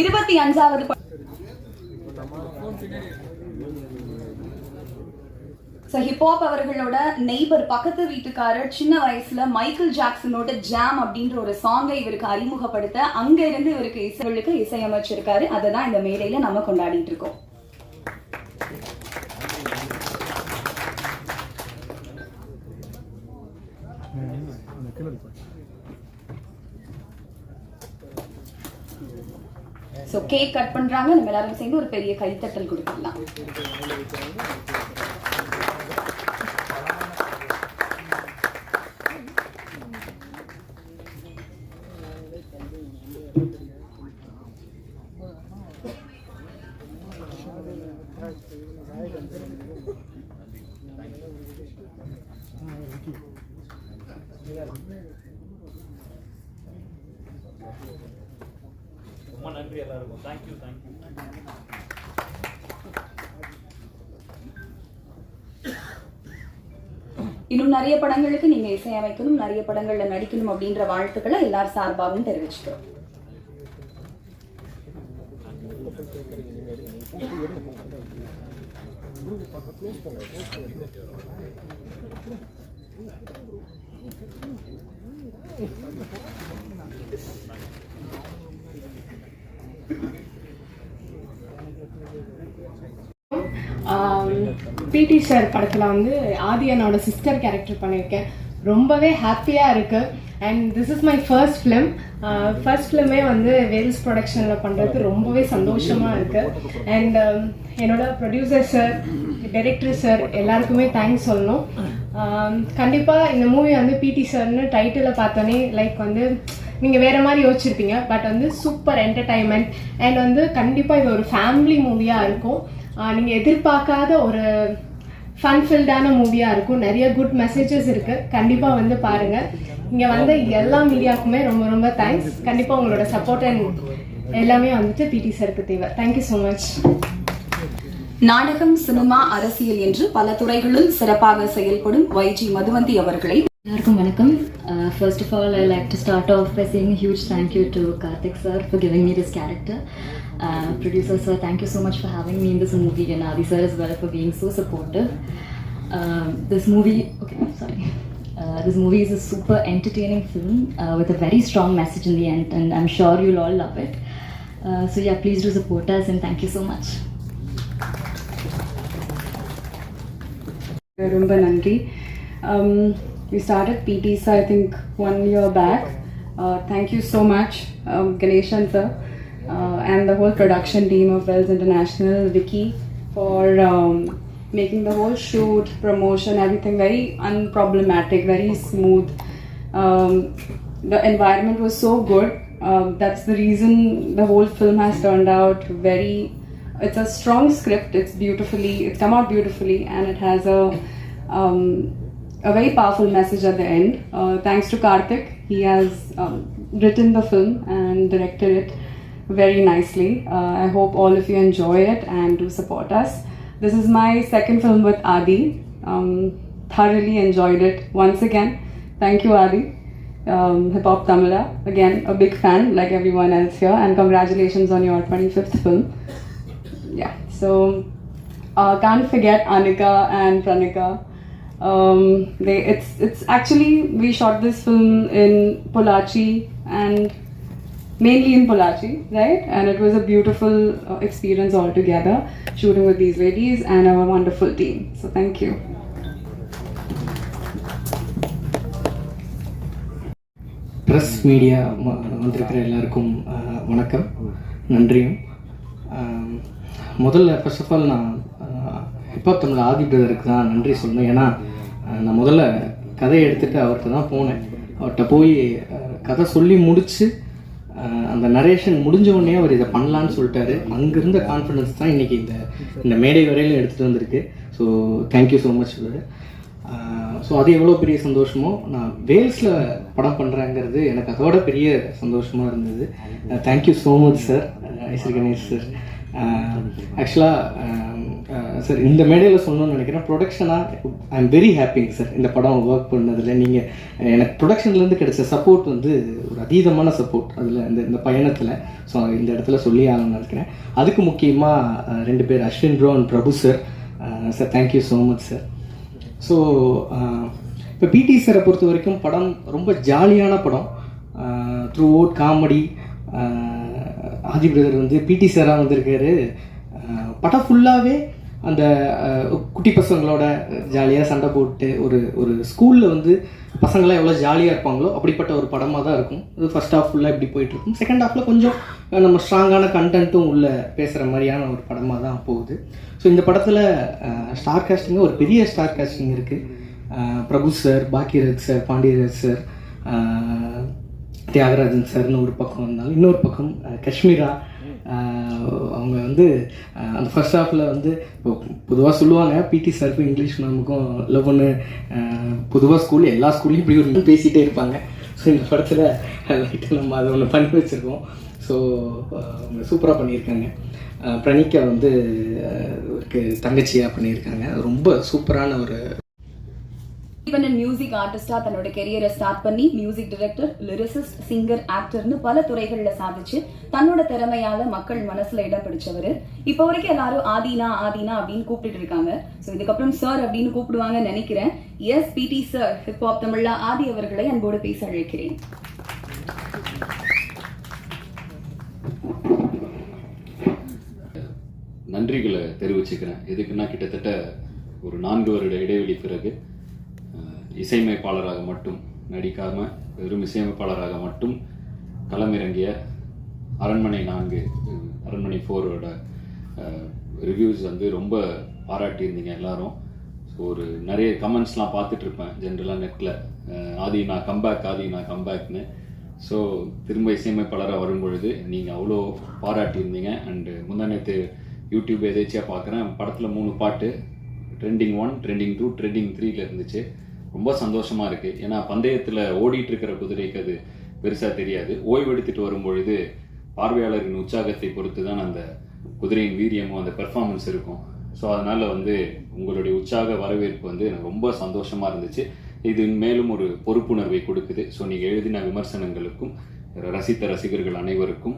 இருபத்தி அஞ்சாவது so hip hop அவர்களோட நெய்பர் பக்கத்து வீட்டுக்காரர் சின்ன வயசுல மைக்கேல் ஜாக்சனோட ஜாம் அப்படின்ற ஒரு சாங்கை இவருக்கு அறிமுகப்படுத்த அங்க இருந்து இவருக்கு இசைகளுக்கு இசையமைச்சிருக்காரு. அதை தான் இந்த மேடையில நம்ம கொண்டாடிட்டு இருக்கோம். ஸோ கேக் கட் பண்றாங்க நம்ம எல்லாரும் சேர்ந்து ஒரு பெரிய கைத்தட்டல் கொடுத்துடலாம் ரொம்ப நன்றி எல்லாருக்கும் தேங்க்யூ தேங்க்யூ இன்னும் நிறைய படங்களுக்கு நீங்க இசையமைக்கணும் நிறைய படங்கள்ல நடிக்கணும் அப்படின்ற வாழ்த்துக்களை எல்லார் சார்பாகவும் தெரிவிச்சுக்கிறோம். பிடி சார் படத்தில் வந்து ஆதியனோட சிஸ்டர் கேரக்டர் பண்ணியிருக்கேன். ரொம்பவே ஹாப்பியாக இருக்குது and this is my first film first ஃபிலிமே வந்து வேல்ஸ் ப்ரொடக்ஷனில் பண்ணுறது ரொம்பவே சந்தோஷமாக இருக்குது அண்ட் um, என்னோட ப்ரொடியூசர் சார் டைரக்டர் சார் எல்லாருக்குமே தேங்க்ஸ் சொல்லணும். Um, கண்டிப்பாக இந்த மூவி வந்து பிடி சார்னு டைட்டிலை பார்த்தோன்னே லைக் வந்து நீங்கள் வேறு மாதிரி யோசிச்சிருப்பீங்க. பட் வந்து சூப்பர் என்டர்டைன்மெண்ட் அண்ட் வந்து கண்டிப்பாக இது ஒரு ஃபேமிலி மூவியாக இருக்கும். Uh, நீங்கள் எதிர்பார்க்காத ஒரு ஃபன் ஃபில்டான மூவியாக இருக்கும். நிறைய குட் மெசேஜஸ் இருக்குது கண்டிப்பாக வந்து பாருங்கள் இங்கே வந்த எல்லா மீடியாவுக்குமே ரொம்ப ரொம்ப தேங்க்ஸ் கண்டிப்பாக உங்களோட சப்போர்ட் அண்ட் எல்லாமே வந்துட்டு பிடி சாருக்கு தேவை. தேங்க்யூ ஸோ மச் நாடகம் சினிமா அரசியல் என்று பல துறைகளில் சிறப்பாக செயல்படும் வைஜி மதுவந்தி அவர்களை. எல்லாருக்கும் வணக்கம். First of all I like to start off by saying huge thank you to Karthik sir for giving me this character producer sir thank you so much for having me in this movie and Aadhi sir is well for being so supportive this movie okay sorry this movie is a super entertaining film uh, with a very strong message in the end, and I'm sure you'll all love it. Uh, so, yeah, please do support us, and thank you so much. ரொம்ப நன்றி um, we started PTs I think one year back. Uh, thank you so much um, Ganeshan sir uh, and the whole production team of Wells International Vicky for um, making the whole shoot promotion everything very unproblematic very smooth. Um, the environment was so good. Um, that's the reason the whole film has turned out very it's a strong script it's beautifully it's come out beautifully and it has a um, a very powerful message at the end uh, thanks to karthik he has um, written the film and directed it very nicely uh, i hope all of you enjoy it and do support us this is my second film with adi um, thoroughly enjoyed it once again thank you adi um, Hip Hop Tamila. Again, a big fan like everyone else here, and congratulations on your 25th film. Yeah, so uh, can't forget Anika and Pranika. Um, they, it's it's actually we shot this film in Polachi and mainly in Polachi, right? And it was a beautiful uh, experience altogether shooting with these ladies and our wonderful team. So thank you. Press media வந்திருக்கிற எல்லாருக்கும் வணக்கம் நன்றியும் முதல்ல first of all நான் Hip Hop Tamil Aadhi பிரதருக்கு தான் நன்றி சொல்லணும் ஏன்னா நான் முதல்ல கதையை எடுத்துகிட்டு அவர்கிட்ட தான் போனேன். அவர்கிட்ட போய் கதை சொல்லி முடித்து அந்த நரேஷன் முடிஞ்ச உடனே அவர் இதை பண்ணலான்னு சொல்லிட்டாரு. அங்கிருந்த கான்ஃபிடன்ஸ் தான் இன்றைக்கி இந்த இந்த மேடை வரையிலும் எடுத்துகிட்டு வந்திருக்கு. So thank you so much so அது எவ்வளோ பெரிய சந்தோஷமோ நான் வேல்ஸில் படம் பண்ணுறேங்கிறது எனக்கு அதோட பெரிய சந்தோஷமாக இருந்தது. Thank you so much sir Ishari Ganesh sir ஆக்சுவலாக சார் இந்த மேடையில் சொல்லணும்னு நினைக்கிறேன். ப்ரொடக்ஷனாக ஐ எம் வெரி ஹாப்பிங்க சார் இந்த படம் ஒர்க் பண்ணதில் நீங்கள் எனக்கு ப்ரொடக்ஷன்லேருந்து கிடைச்ச சப்போர்ட் வந்து ஒரு அதீதமான சப்போர்ட் அதில் இந்த இந்த பயணத்தில். ஸோ இந்த இடத்துல சொல்லி ஆகணும்னு நினைக்கிறேன். அதுக்கு முக்கியமாக ரெண்டு பேர் Ashwin bro and Prabhu sir sir thank you so much sir so இப்போ பிடி சாரை பொறுத்த வரைக்கும் படம் ரொம்ப ஜாலியான படம். Throughout comedy Aadhi brother வந்து பிடி சாராக வந்திருக்காரு. படம் ஃபுல்லாகவே அந்த குட்டி பசங்களோட ஜாலியாக சண்டை போட்டு ஒரு ஒரு ஸ்கூலில் வந்து பசங்களாம் எவ்வளோ ஜாலியாக இருப்பாங்களோ அப்படிப்பட்ட ஒரு படமாக தான் இருக்கும். இது ஃபஸ்ட் ஹாஃப் ஃபுல்லாக இப்படி போயிட்டுருக்கும் செகண்ட் ஹாஃபில் கொஞ்சம் நம்ம ஸ்ட்ராங்கான கண்டென்ட்டும் உள்ள பேசுகிற மாதிரியான ஒரு படமாக தான் போகுது. ஸோ இந்த படத்தில் ஸ்டார் காஸ்டிங் ஒரு பெரிய ஸ்டார் காஸ்டிங் இருக்குது Prabhu sir Bhagyaraj sir Pandiaraj sir Thiagarajan சார்னு ஒரு பக்கம் இருந்தாலும் இன்னொரு பக்கம் காஷ்மீரா அவங்க வந்து அந்த ஃபர்ஸ்ட் ஹாஃபில் வந்து பொதுவாக சொல்லுவாங்க பிடி சாருக்கும் இங்கிலீஷ் மேமுக்கும் லவ்னு பொதுவாக ஸ்கூல் எல்லா ஸ்கூல்லையும் இப்படி ஒரு பேசிகிட்டே இருப்பாங்க. ஸோ இந்த படத்தில் லைட்டாக நம்ம அதை ஒன்று பண்ணி வச்சுருக்கோம். ஸோ அவங்க சூப்பராக பண்ணியிருக்காங்க. பிரணிக்கா வந்து தங்கச்சியாக பண்ணியிருக்காங்க. ரொம்ப சூப்பரான ஒரு இண்டிபெண்டன்ட் மியூசிக் ஆர்டிஸ்டா தன்னோட கெரியரை ஸ்டார்ட் பண்ணி மியூசிக் டிரெக்டர் லிரிசிஸ்ட் சிங்கர் ஆக்டர்னு பல துறைகள்ல சாதிச்சு தன்னோட திறமையால மக்கள் மனசுல இடம் பிடிச்சவர். இப்போ வரைக்கும் எல்லாரும் ஆதினா ஆதினா அப்படின்னு கூப்பிட்டு இருக்காங்க. ஸோ இதுக்கப்புறம் சார் அப்படின்னு கூப்பிடுவாங்கன்னு நினைக்கிறேன். எஸ் பிடி சார் ஹிப்ஹாப் தமிழ்ல ஆதி அவர்களை அன்போடு பேச அழைக்கிறேன். நன்றிகளை தெரிவிச்சுக்கிறேன். எதுக்குன்னா கிட்டத்தட்ட ஒரு நான்கு வருட இடைவெளி பிறகு இசையமைப்பாளராக மட்டும் நடிக்காமல் வெறும் இசையமைப்பாளராக மட்டும் களமிறங்கிய அரண்மனை நான்கு அரண்மனை ஃபோரோட ரிவ்யூஸ் வந்து ரொம்ப பாராட்டியிருந்தீங்க எல்லாரும். ஸோ ஒரு நிறைய கமெண்ட்ஸ்லாம் பார்த்துட்ருப்பேன் ஜென்ரலாக நெட்டில் ஆதி நான் கம்பேக் ஆதி நான் கம்பேக்னு ஸோ திரும்ப இசையமைப்பாளராக வரும்பொழுது நீங்கள் அவ்வளோ பாராட்டியிருந்தீங்க. அண்டு முந்தானத்து யூடியூப் எதேச்சியாக பார்க்குறேன் படத்தில் மூணு பாட்டு trending one trending two trending த்ரீல இருந்துச்சு. ரொம்ப சந்தோஷமாக இருக்குது ஏன்னா பந்தயத்தில் ஓடிட்டு இருக்கிற குதிரைக்கு அது பெருசாக தெரியாது. ஓய்வெடுத்துட்டு வரும்பொழுது பார்வையாளரின் உற்சாகத்தை பொறுத்து தான் அந்த குதிரையின் வீரியமும் அந்த பெர்ஃபார்மன்ஸ் இருக்கும். ஸோ அதனால் வந்து உங்களுடைய உற்சாக வரவேற்பு வந்து எனக்கு ரொம்ப சந்தோஷமாக இருந்துச்சு. இது மேலும் ஒரு பொறுப்புணர்வை கொடுக்குது. ஸோ நீங்கள் எழுதின விமர்சனங்களுக்கும் ரசித்த ரசிகர்கள் அனைவருக்கும்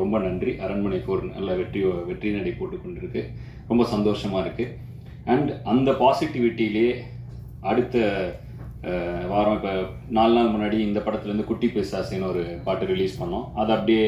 ரொம்ப நன்றி. அரண்மனை போர் நல்ல வெற்றி வெற்றி நடை போட்டு கொண்டிருக்கு. ரொம்ப சந்தோஷமாக இருக்குது அண்ட் அந்த பாசிட்டிவிட்டியிலே அடுத்த வாரம் இப்போ நாலு நாள் முன்னாடி இந்த படத்துலேருந்து குட்டி பிசாசின்னு ஒரு பாட்டு ரிலீஸ் பண்ணோம். அது அப்படியே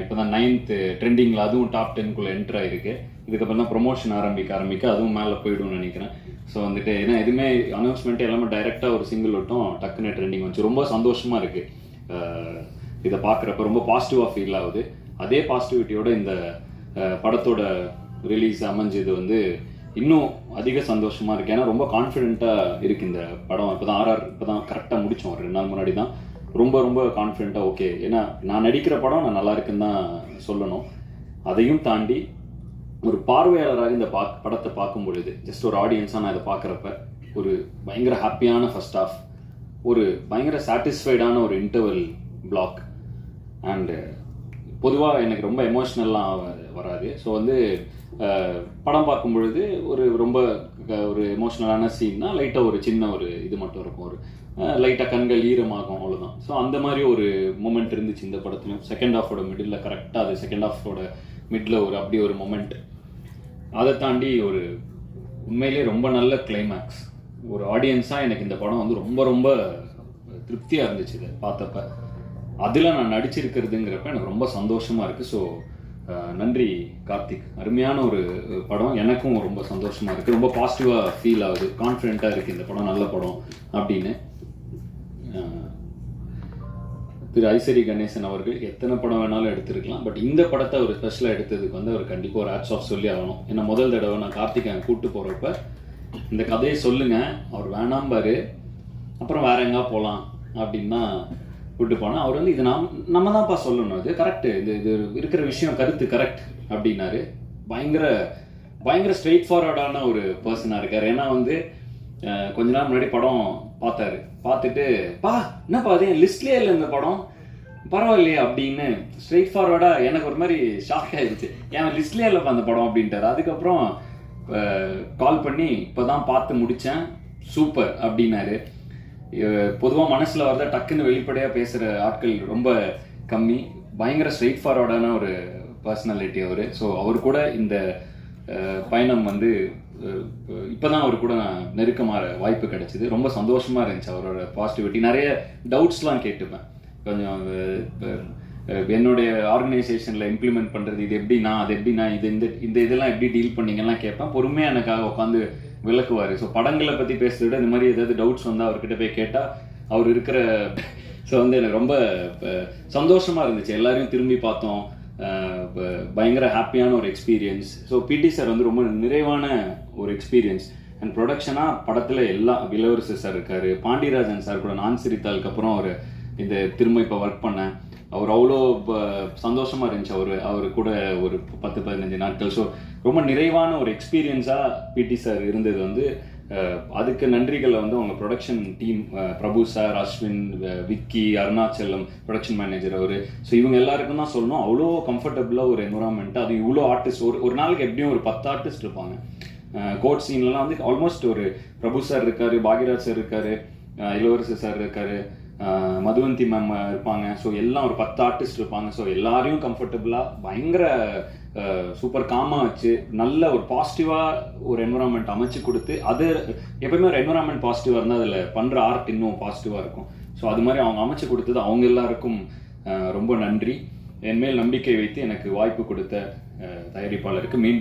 இப்போ தான் நைன்த்து ட்ரெண்டிங்கில் அதுவும் டாப் டென்குள்ளே என்டர் ஆகிருக்கு இதுக்கப்புறம் தான் ப்ரொமோஷன் ஆரம்பிக்க ஆரம்பிக்க அதுவும் மேலே போயிடும்னு நினைக்கிறேன். ஸோ வந்துட்டு ஏன்னா எதுவுமே அனௌன்ஸ்மெண்ட் எல்லாமே டைரெக்டாக ஒரு சிங்கிள் விட்டும் டக்குன்னு ட்ரெண்டிங் வந்துச்சு. ரொம்ப சந்தோஷமாக இருக்குது இதை பார்க்குறப்ப ரொம்ப பாசிட்டிவாக ஃபீல் ஆகுது. அதே பாசிட்டிவிட்டியோட இந்த படத்தோட ரிலீஸ் அமைஞ்சது வந்து இன்னும் அதிக சந்தோஷமா இருக்கு. ஏன்னா ரொம்ப கான்ஃபிடென்ட்டாக இருக்கு இந்த படம். இப்போ தான் ஆர்ஆர் இப்போ தான் கரெக்டாக முடித்தோம் ஒரு ரெண்டு நாள் முன்னாடி தான் ரொம்ப ரொம்ப கான்ஃபிடென்ட்டாக ஓகே ஏன்னா நான் நடிக்கிற படம் நான் நல்லா இருக்குன்னு தான் சொல்லணும். அதையும் தாண்டி ஒரு பார்வையாளராக இந்த பா படத்தை பார்க்கும் பொழுது ஜஸ்ட் ஒரு ஆடியன்ஸாக நான் இதை பார்க்குறப்ப ஒரு பயங்கர ஹாப்பியான ஃபர்ஸ்ட் ஆஃப் ஒரு பயங்கர சாட்டிஸ்ஃபைடான ஒரு இன்டர்வல் பிளாக் அண்டு பொதுவாக எனக்கு ரொம்ப எமோஷ்னல்லாம் வராது. ஸோ வந்து படம் பார்க்கும் பொழுது ஒரு ரொம்ப ஒரு எமோஷ்னலான சீன்னா லைட்டாக ஒரு சின்ன ஒரு இது மட்டும் இருக்கும். ஒரு லைட்டாக கண்கள் ஈரமாகும் அவ்வளோதான் ஸோ அந்த மாதிரி ஒரு மூமெண்ட் இருந்துச்சு இந்த படத்துலையும் செகண்ட் ஹாஃபோட மிடில் கரெக்டாக அது செகண்ட் ஹாஃபோட மிடில் ஒரு அப்படி ஒரு மொமெண்ட் அதை தாண்டி ஒரு உண்மையிலே ரொம்ப நல்ல கிளைமேக்ஸ் ஒரு ஆடியன்ஸாக எனக்கு இந்த படம் வந்து ரொம்ப ரொம்ப திருப்தியாக இருந்துச்சு இதை பார்த்தப்ப. அதில் நான் நடிச்சிருக்கிறதுங்கிறப்ப எனக்கு ரொம்ப சந்தோஷமாக இருக்குது ஸோ நன்றி கார்த்திக். அருமையான ஒரு படம். எனக்கும் ரொம்ப சந்தோஷமாக இருக்குது ரொம்ப பாசிட்டிவாக ஃபீல் ஆகுது. கான்ஃபிடென்ட்டாக இருக்குது இந்த படம். நல்ல படம் அப்படின்னு. திரு ஐசரி கணேசன் அவர்கள் எத்தனை படம் வேணாலும் எடுத்திருக்கலாம். பட் இந்த படத்தை ஒரு ஸ்பெஷலாக எடுத்ததுக்கு வந்து அவர் கண்டிப்பாக ஒரு ஆப்ஸ் ஆஃப் சொல்லி ஆகணும். ஏன்னா முதல் தடவை நான் கார்த்திகேயன் கூப்பிட்டு போகிறப்ப இந்த கதையை சொல்லுங்க. அவர் வேணாம்பாரு அப்புறம் வேற எங்கே போகலாம் அப்படின்னு தான் கூப்பிட்டு போனேன் அவர் வந்து இது நாம் நம்ம தான்ப்பா சொல்லணும். இது கரெக்டு இது இது இருக்கிற விஷயம் கருத்து கரெக்ட் அப்படின்னாரு. பயங்கர பயங்கர ஸ்ட்ரெயிட் ஃபார்வர்டான ஒரு பர்சனாக இருக்கார். ஏன்னா வந்து கொஞ்ச நாள் முன்னாடி படம் பார்த்தாரு. பார்த்துட்டு பா என்னப்பா அது? என் லிஸ்ட்லேயே இல்லை இந்த படம். பரவாயில்லையே அப்படின்னு ஸ்ட்ரெயிட் ஃபார்வர்டாக எனக்கு ஒரு மாதிரி ஷாக் ஆயிடுச்சு. ஏன் லிஸ்ட்லேயே இல்லைப்பா அந்த படம்? அப்படின்ட்டார். அதுக்கப்புறம் கால் பண்ணி இப்போ தான் பார்த்து முடித்தேன் சூப்பர். அப்படின்னாரு. பொதுவாக மனசில் வர்ற டக்குன்னு வெளிப்படையாக பேசுகிற ஆட்கள் ரொம்ப கம்மி. பயங்கர ஸ்ட்ரெயிட் ஃபார்வர்டான ஒரு பர்சனாலிட்டி அவர். ஸோ அவர் கூட இந்த பயணம் வந்து இப்போ தான் அவர் கூட நான் நெருக்கமாக வாய்ப்பு கிடைச்சிது. ரொம்ப சந்தோஷமாக இருந்துச்சு அவரோட பாசிட்டிவிட்டி நிறைய டவுட்ஸ்லாம் கேட்டுப்பேன். கொஞ்சம் என்னுடைய ஆர்கனைசேஷனில் இம்ப்ளிமெண்ட் பண்ணுறது இது எப்படிண்ணா அது எப்படிண்ணா இது இந்த இந்த இதெல்லாம் எப்படி டீல் பண்ணீங்கலாம் கேட்பேன். பொறுமையாக எனக்காக உட்காந்து விளக்குவார். ஸோ படங்களை பற்றி பேசுறத விட இந்த மாதிரி ஏதாவது டவுட்ஸ் வந்தால் அவர்கிட்ட போய் கேட்டால் அவர் இருக்கிற ஸோ வந்து எனக்கு ரொம்ப சந்தோஷமாக இருந்துச்சு. எல்லாரையும் திரும்பி பார்த்தோம். பயங்கர ஹாப்பியான ஒரு எக்ஸ்பீரியன்ஸ் ஸோ பிடி சார் வந்து ரொம்ப நிறைவான ஒரு எக்ஸ்பீரியன்ஸ் அண்ட் ப்ரொடக்ஷனாக படத்தில் எல்லா இளவரசு சார் இருக்கார். பாண்டியராஜன் சார் கூட நான் சிரித்தாளுக்கு அப்புறம் அவர் இந்த திரும்ப இப்போ ஒர்க் பண்ணேன் அவர் அவ்வளோ சந்தோஷமாக இருந்துச்சு. அவர் அவர் கூட ஒரு பத்து பதினஞ்சு நாட்கள். ஸோ ரொம்ப நிறைவான ஒரு எக்ஸ்பீரியன்ஸாக பிடி சார் இருந்தது வந்து அதுக்கு நன்றிகளை வந்து அவங்க production team Prabhu sir Ashwin Vicky Arunachalam production manager அவர். ஸோ இவங்க எல்லாருக்கும் தான் சொல்லணும் அவ்வளோ கம்ஃபர்டபுளாக ஒரு என்வரான்மெண்ட் அது இவ்வளோ ஆர்டிஸ்ட் ஒரு ஒரு நாளைக்கு எப்படியும் ஒரு பத்து ஆர்டிஸ்ட் இருப்பாங்க. கோட் சீன்லாம் வந்து ஆல்மோஸ்ட் ஒரு பிரபு சார் இருக்கார் பாக்யராஜ் சார் இருக்கார் இளவரசர் சார் இருக்கார் மதுவந்தி மேம் இருப்பாங்க. ஸோ எல்லாம் ஒரு பத்து ஆர்டிஸ்ட் இருப்பாங்க. ஸோ எல்லாரையும் கம்ஃபர்டபுளாக பயங்கர சூப்பர் காமாக வச்சு நல்ல ஒரு பாசிட்டிவாக ஒரு என்வரான்மெண்ட் அமைச்சு கொடுத்து அது எப்பயுமே ஒரு என்வரான்மெண்ட் பாசிட்டிவாக இருந்தால் அதில் பண்ணுற ஆர்ட் இன்னும் பாசிட்டிவாக இருக்கும். ஸோ அது மாதிரி அவங்க அமைச்சு கொடுத்தது அவங்க எல்லாருக்கும் ரொம்ப நன்றி. என் மேல் நம்பிக்கை வைத்து எனக்கு வாய்ப்பு கொடுத்த தயாரிப்பாளருக்கு மீண்டும்